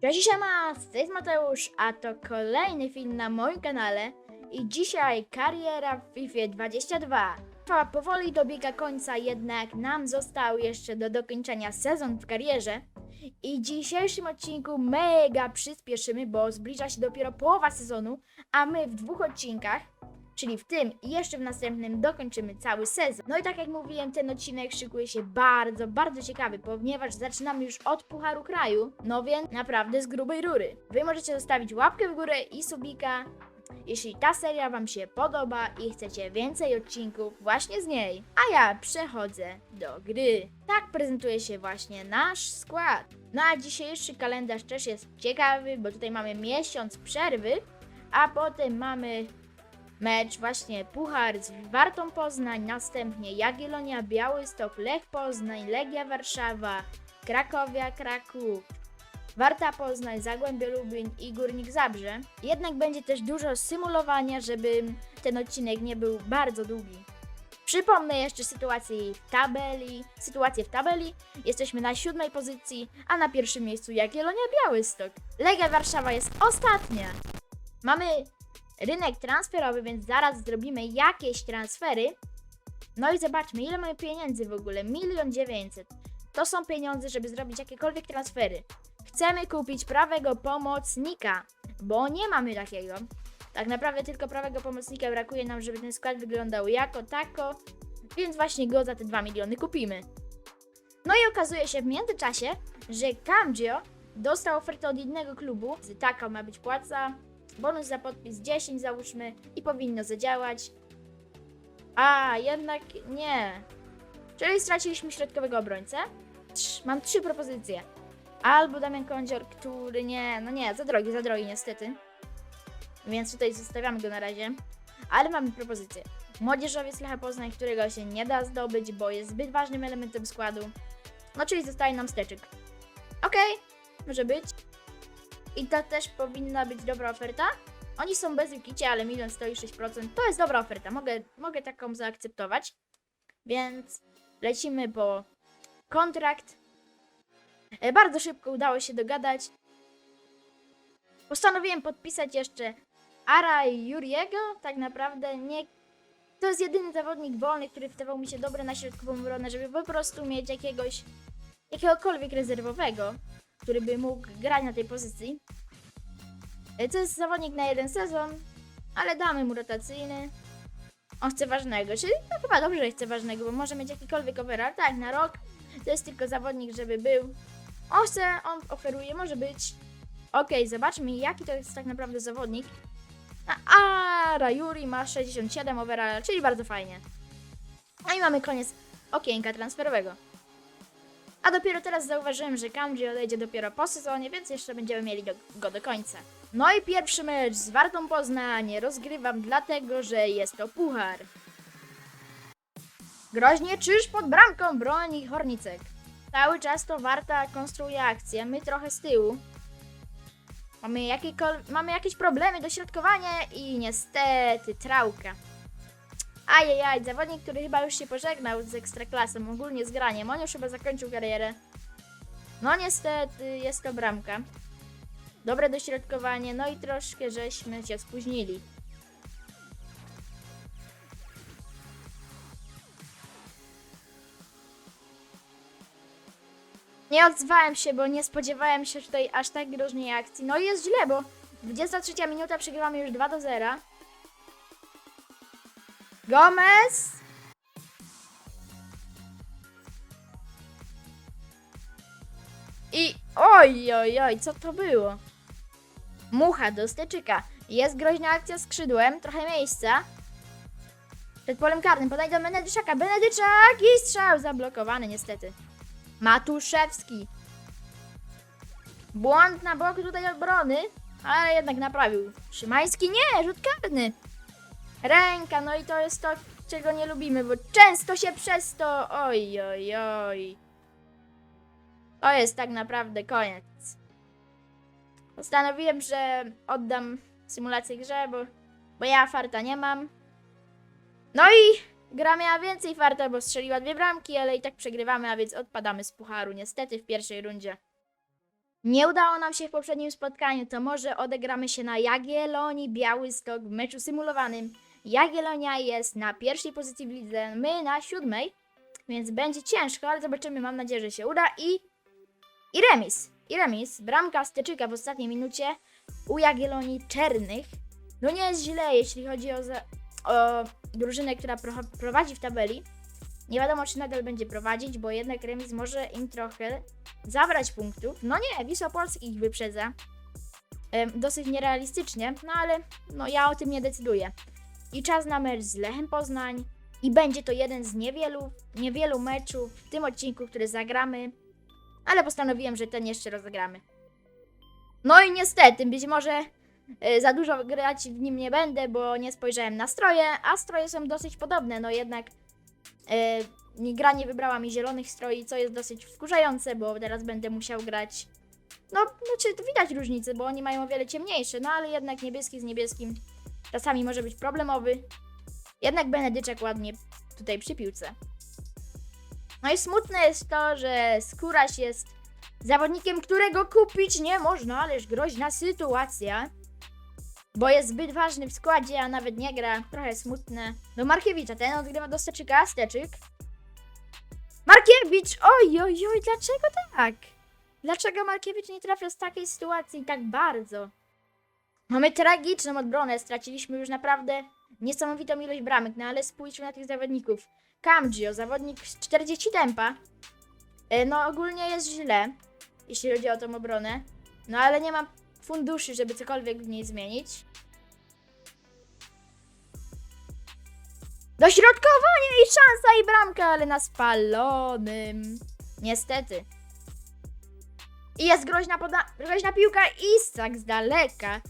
Cześć siema, to jest Mateusz, a to kolejny film na moim kanale i dzisiaj kariera w FIFA 22. Trwa powoli dobiega końca, jednak nam został jeszcze do dokończenia sezon w karierze i w dzisiejszym odcinku mega przyspieszymy, bo zbliża się dopiero połowa sezonu, a my w dwóch odcinkach czyli w tym i jeszcze w następnym dokończymy cały sezon. No i tak jak mówiłem, ten odcinek szykuje się bardzo, bardzo ciekawy, ponieważ zaczynamy już od Pucharu Kraju, no więc naprawdę z grubej rury. Wy możecie zostawić łapkę w górę i subika, jeśli ta seria Wam się podoba i chcecie więcej odcinków właśnie z niej. A ja przechodzę do gry. Tak prezentuje się właśnie nasz skład. No a dzisiejszy kalendarz też jest ciekawy, bo tutaj mamy miesiąc przerwy, a potem mamy Mecz właśnie Puchar z Wartą Poznań, następnie Jagiellonia, Białystok, Lech Poznań, Legia Warszawa, Krakowia, Kraków, Warta Poznań, Zagłębie Lubin i Górnik Zabrze. Jednak będzie też dużo symulowania, żeby ten odcinek nie był bardzo długi. Przypomnę jeszcze sytuację w tabeli. Sytuację w tabeli. Jesteśmy na siódmej pozycji, a na pierwszym miejscu Jagiellonia Białystok. Legia Warszawa jest ostatnia. Mamy rynek transferowy, więc zaraz zrobimy jakieś transfery. No i zobaczmy, ile mamy pieniędzy w ogóle. Milion dziewięćset. To są pieniądze, żeby zrobić jakiekolwiek transfery. Chcemy kupić prawego pomocnika, bo nie mamy takiego. Tak naprawdę tylko prawego pomocnika brakuje nam, żeby ten skład wyglądał jako tako, więc właśnie go za te 2 miliony kupimy. No i okazuje się w międzyczasie, że Camgio dostał ofertę od innego klubu. Taka ma być płaca, bonus za podpis 10 załóżmy i powinno zadziałać. A, jednak nie. Czyli straciliśmy środkowego obrońcę. Trz, mam trzy propozycje. Albo Damian Kądzior, który nie, no nie, za drogi, za drogi niestety. Więc tutaj zostawiamy go na razie. Ale mamy propozycję. Młodzieżowiec Lecha Poznań, którego się nie da zdobyć, bo jest zbyt ważnym elementem składu. No czyli zostaje nam steczyk. Okej, może być. I to też powinna być dobra oferta. Oni są bez Jukicie, ale milion stoi 6%. To jest dobra oferta, mogę, mogę taką zaakceptować. Więc lecimy po kontrakt. E, Bardzo szybko udało się dogadać. Postanowiłem podpisać jeszcze Ara Juriego. Tak naprawdę nie. To jest jedyny zawodnik wolny, który wydawał mi się dobry na środkową obronę, żeby po prostu mieć jakiegoś jakiegokolwiek rezerwowego, który by mógł grać na tej pozycji. E, To jest zawodnik na jeden sezon, ale damy mu rotacyjny. On chce ważnego, czyli no chyba dobrze, że chce ważnego, bo może mieć jakikolwiek overall. Tak, na rok to jest tylko zawodnik, żeby był. On chce, on oferuje, może być. Okej, zobaczmy jaki to jest tak naprawdę zawodnik. A Rayuri ma 67 overall, czyli bardzo fajnie. No i mamy koniec okienka transferowego. A dopiero teraz zauważyłem, że Kamji odejdzie dopiero po sezonie, więc jeszcze będziemy mieli go do końca. No i pierwszy mecz z Wartą Poznań rozgrywam dlatego, że jest to puchar. Groźnie czyż pod bramką broni Hornicek. Cały czas to Warta konstruuje akcję, my trochę z tyłu. Mamy, mamy jakieś problemy, dośrodkowanie i niestety trałka. Ajajaj, zawodnik, który chyba już się pożegnał z Ekstraklasą, ogólnie z graniem. On już chyba zakończył karierę. No niestety, jest to bramka. Dobre dośrodkowanie, no i troszkę żeśmy się spóźnili. Nie odzwałem się, bo nie spodziewałem się tutaj aż tak groźnej akcji. No i jest źle, bo 23 minuta przegrywamy już 2 do 0. Gomez! I oj, oj, oj, co to było? Mucha do steczyka. Jest groźna akcja skrzydłem, trochę miejsca. Przed polem karnym podaj do Benedyczaka. Benedyczak i strzał zablokowany niestety. Matuszewski. Błąd na boku tutaj obrony, ale jednak naprawił. Szymański nie, rzut karny. Ręka, no i to jest to, czego nie lubimy, bo często się przez to. Oj, oj, oj. To jest tak naprawdę koniec. Postanowiłem, że oddam symulację grze, bo, bo ja farta nie mam. No i gra miała więcej farta, bo strzeliła dwie bramki, ale i tak przegrywamy, a więc odpadamy z pucharu, niestety w pierwszej rundzie. Nie udało nam się w poprzednim spotkaniu, to może odegramy się na Jagiellonii Białystok w meczu symulowanym. Jagiellonia jest na pierwszej pozycji w lidze, my na siódmej, więc będzie ciężko, ale zobaczymy, mam nadzieję, że się uda i... I remis, i remis. Bramka Steczyka w ostatniej minucie u Jagiellonii Czernych. No nie jest źle, jeśli chodzi o, za... o drużynę, która pro... prowadzi w tabeli. Nie wiadomo, czy nadal będzie prowadzić, bo jednak remis może im trochę zabrać punktów. No nie, Wisła Polski ich wyprzedza. Dosyć nierealistycznie, no ale no ja o tym nie decyduję. I czas na mecz z Lechem Poznań. I będzie to jeden z niewielu, niewielu meczów w tym odcinku, który zagramy. Ale postanowiłem, że ten jeszcze rozegramy. No i niestety, być może e, za dużo grać w nim nie będę, bo nie spojrzałem na stroje, a stroje są dosyć podobne, no jednak nie- gra nie wybrała mi zielonych stroi, co jest dosyć wkurzające, bo teraz będę musiał grać. No, znaczy widać różnicę, bo oni mają o wiele ciemniejsze, no ale jednak niebieski z niebieskim czasami może być problemowy. Jednak Benedyczek ładnie tutaj przy piłce. No i smutne jest to, że Skóraś jest zawodnikiem, którego kupić nie można, ależ groźna sytuacja. Bo jest zbyt ważny w składzie, a nawet nie gra. Trochę smutne. Do Markiewicza, ten odgrywa do Steczyka, Steczyk. Markiewicz! Oj, oj, oj, dlaczego tak? Dlaczego Markiewicz nie trafia z takiej sytuacji tak bardzo? Mamy tragiczną obronę, straciliśmy już naprawdę niesamowitą ilość bramek, no ale spójrzmy na tych zawodników. Kamgio, zawodnik z 40 tempa. E, No ogólnie jest źle, jeśli chodzi o tą obronę. No ale nie mam funduszy, żeby cokolwiek w niej zmienić. Dośrodkowanie i szansa i bramka, ale na spalonym. Niestety. I jest groźna, poda- groźna piłka Isak z daleka.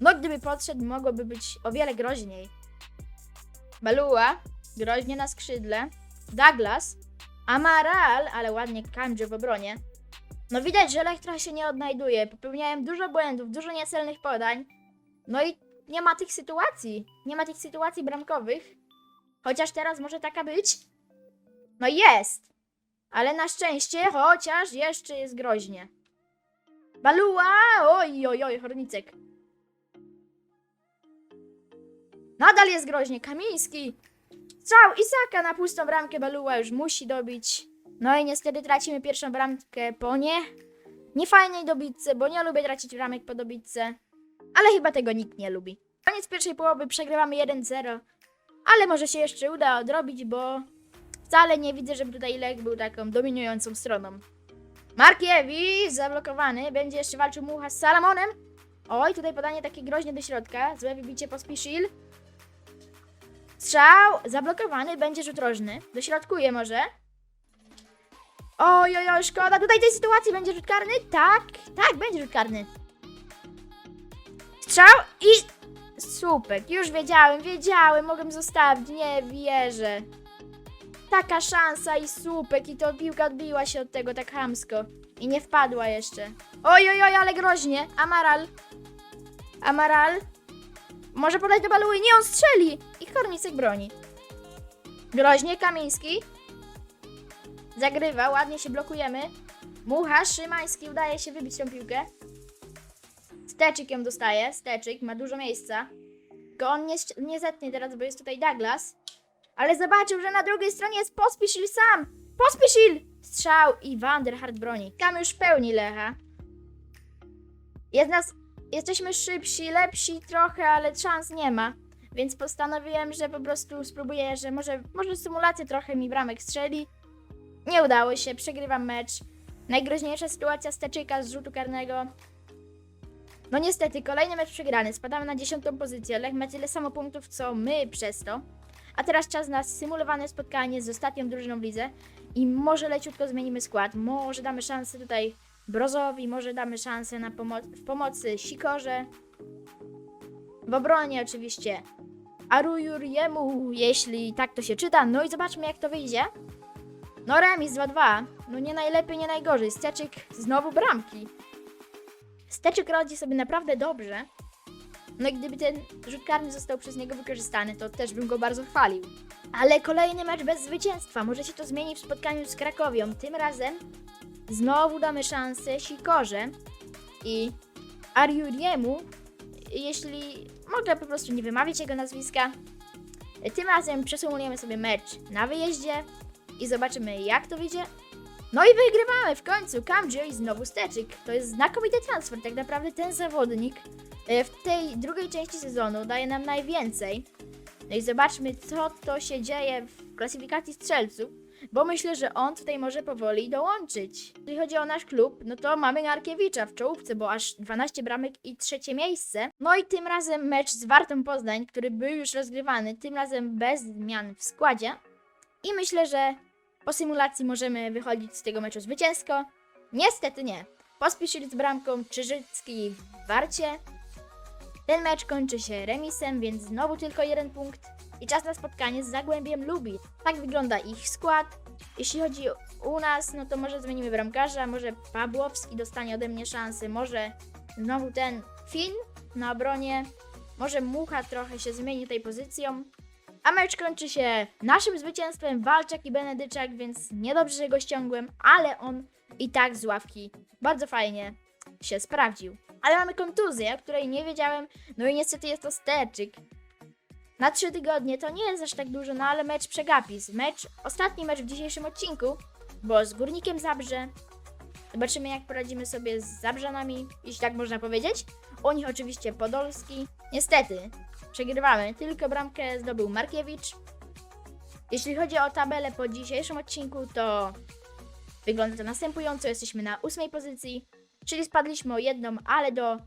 No gdyby podszedł, mogłoby być o wiele groźniej. Balua, groźnie na skrzydle. Douglas, Amaral, ale ładnie Kanjo w obronie. No widać, że trochę się nie odnajduje. Popełniałem dużo błędów, dużo niecelnych podań. No i nie ma tych sytuacji. Nie ma tych sytuacji bramkowych. Chociaż teraz może taka być. No jest! Ale na szczęście, chociaż jeszcze jest groźnie. Balua! Oj, oj, oj, Hornicek. Nadal jest groźnie. Kamiński. Strzał Isaka na pustą bramkę. Balua już musi dobić. No i niestety tracimy pierwszą bramkę po nie. Niefajnej dobitce, bo nie lubię tracić bramek po dobitce. Ale chyba tego nikt nie lubi. Koniec pierwszej połowy, przegrywamy 1-0. Ale może się jeszcze uda odrobić, bo wcale nie widzę, żeby tutaj Lech był taką dominującą stroną. Markiewicz zablokowany. Będzie jeszcze walczył Mucha z Salamonem. Oj, tutaj podanie takie groźne do środka. Złe wybicie po Spiszil. Strzał zablokowany, będzie rzut rożny. Dośrodkuje może. Oj, oj, oj, szkoda. Tutaj tej sytuacji będzie rzut karny? Tak, tak, będzie rzut karny. Strzał i... Słupek, już wiedziałem, wiedziałem, mogłem zostawić, nie wierzę. Taka szansa i słupek i to piłka odbiła się od tego tak chamsko. I nie wpadła jeszcze. Oj, oj, oj, ale groźnie. Amaral. Amaral. Może podać do baluły, nie, on strzeli. I Kornicek broni. Groźnie, Kamiński. Zagrywa, ładnie się blokujemy. Mucha, Szymański udaje się wybić tą piłkę. Steczyk ją dostaje. Steczyk ma dużo miejsca. Tylko on nie, nie zetnie teraz, bo jest tutaj Douglas. Ale zobaczył, że na drugiej stronie jest Pospisil sam. Pospisil! Strzał i Vanderhart broni. Tam już pełni Lecha. Jest nas, jesteśmy szybsi, lepsi trochę, ale szans nie ma. Więc postanowiłem, że po prostu spróbuję, że może, może symulację trochę mi bramek strzeli. Nie udało się, przegrywam mecz. Najgroźniejsza sytuacja Steczyka z rzutu karnego. No niestety, kolejny mecz przegrany. Spadamy na dziesiątą pozycję. Lech ma tyle samo punktów, co my przez to. A teraz czas na symulowane spotkanie z ostatnią drużyną w lidze. I może leciutko zmienimy skład. Może damy szansę tutaj Brozowi, może damy szansę na pomo- w pomocy Sikorze. W obronie oczywiście Arujuriemu, jeśli tak to się czyta. No i zobaczmy jak to wyjdzie. No remis 2-2. No nie najlepiej, nie najgorzej. Steczyk znowu bramki. Steczyk radzi sobie naprawdę dobrze. No i gdyby ten rzut karny został przez niego wykorzystany, to też bym go bardzo chwalił. Ale kolejny mecz bez zwycięstwa. Może się to zmieni w spotkaniu z Krakowią. Tym razem znowu damy szansę Sikorze i Ariuriemu, jeśli mogę po prostu nie wymawiać jego nazwiska. Tym razem przesumujemy sobie mecz na wyjeździe i zobaczymy jak to wyjdzie. No i wygrywamy w końcu. Kamjo i znowu Steczyk. To jest znakomity transfer. Tak naprawdę ten zawodnik w tej drugiej części sezonu daje nam najwięcej. No i zobaczmy, co to się dzieje w klasyfikacji strzelców, bo myślę, że on tutaj może powoli dołączyć. Jeżeli chodzi o nasz klub, no to mamy Narkiewicza w czołówce, bo aż 12 bramek i trzecie miejsce. No i tym razem mecz z Wartą Poznań, który był już rozgrywany, tym razem bez zmian w składzie. I myślę, że po symulacji możemy wychodzić z tego meczu zwycięsko. Niestety nie. Pospieszyli z bramką Czyżycki w Warcie. Ten mecz kończy się remisem, więc znowu tylko jeden punkt i czas na spotkanie z Zagłębiem Lubi. Tak wygląda ich skład. Jeśli chodzi u nas, no to może zmienimy bramkarza, może Pawłowski dostanie ode mnie szansę, może znowu ten Fin na obronie, może Mucha trochę się zmieni tej pozycją. A mecz kończy się naszym zwycięstwem Walczak i Benedyczak, więc niedobrze, że go ściągłem, ale on i tak z ławki bardzo fajnie się sprawdził. Ale mamy kontuzję, o której nie wiedziałem, no i niestety jest to steczyk. Na trzy tygodnie to nie jest aż tak dużo, no ale mecz przegapis. Mecz, ostatni mecz w dzisiejszym odcinku, bo z Górnikiem Zabrze. Zobaczymy jak poradzimy sobie z Zabrzanami, jeśli tak można powiedzieć. U nich oczywiście Podolski. Niestety, przegrywamy. Tylko bramkę zdobył Markiewicz. Jeśli chodzi o tabelę po dzisiejszym odcinku, to wygląda to następująco. Jesteśmy na ósmej pozycji, czyli spadliśmy o jedną, ale do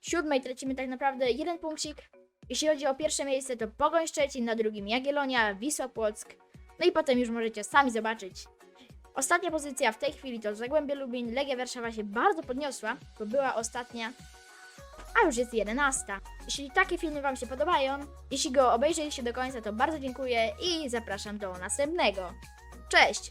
siódmej tracimy tak naprawdę jeden punkcik. Jeśli chodzi o pierwsze miejsce, to Pogoń Szczecin, na drugim Jagiellonia, Wisła Płock. No i potem już możecie sami zobaczyć. Ostatnia pozycja w tej chwili to Zagłębie Lubin. Legia Warszawa się bardzo podniosła, bo była ostatnia a już jest 11. Jeśli takie filmy Wam się podobają, jeśli go obejrzeliście do końca, to bardzo dziękuję i zapraszam do następnego. Cześć!